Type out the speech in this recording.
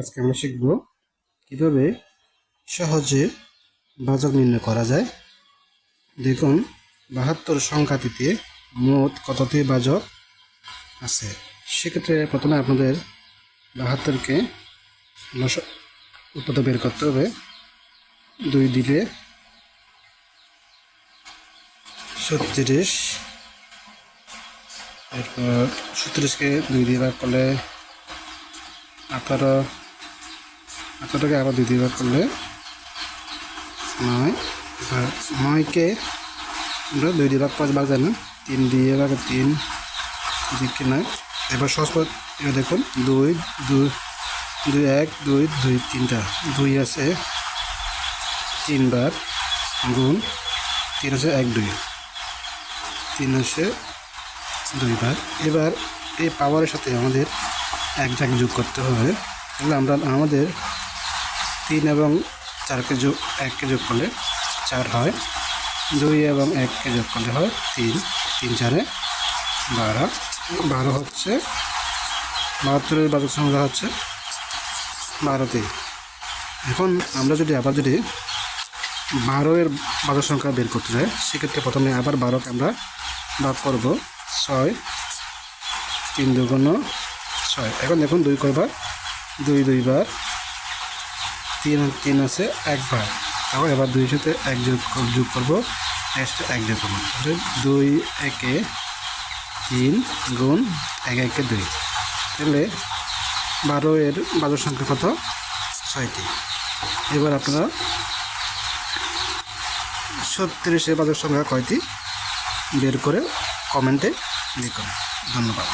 আজকে আমরা শিখব কীভাবে সহজে বাজক নির্ণয় করা যায়। দেখুন, বাহাত্তর সংখ্যাটিতে মোট কতটি বাজক আছে? সেক্ষেত্রে প্রথমে আপনাদের বাহাত্তরকে লস- উৎপাদক বের করতে হবে। দুই দিলে ছত্রিশ, এরপর ছত্রিশকে দুই দিয়ে ভাগ করলে আঠারো আঠারোকে আবার দুই ভাগ করলে নয়। আর নয়কে আমরা দুই ভাগ পাঁচ ভাগ যায় না। তিন দিয়ে ভাগ তিন দিকে নয়। এবার সহজপদ এবার দেখুন, দুই দুই দুই এক, দুই দুই তিনটা। দুই আছে তিনবার গুণ তিন আছে এক দুই। তিন আছে দুইবার এবার এই পাওয়ারের সাথে আমাদের এক জায়গায় যোগ করতে হবে। তাহলে আমরা, আমাদের তিন এবং চারকে যোগ এককে যোগ করলে চার হয়। দুই এবং এককে যোগ করলে হয় তিন। তিন চারে বারো। বারো হচ্ছে বাহাত্তরের বাজার সংখ্যা হচ্ছে বারোতে এখন আমরা যদি আবার যদি বারো বাজার সংখ্যা বের করতে চাই সেক্ষেত্রে প্রথমে আবার বারোকে আমরা ভাগ করব ছয় তিন দুগুণ ছয়। এখন দেখুন দুই কয়বার? দুই, দুইবার। তিন তিন আছে একবার তারপর এবার দুই সাথে এক যোগ যোগ করব। সাথে এক যোগ করব। দুই, একে তিন গুণ এক, একে দুই। তাহলে বারো এর বাজার সংখ্যা কত? ছয়টি। এবার আপনারা ছত্রিশের বাজার সংখ্যা কয়টি? বের করে কমেন্টে লিখুন। ধন্যবাদ।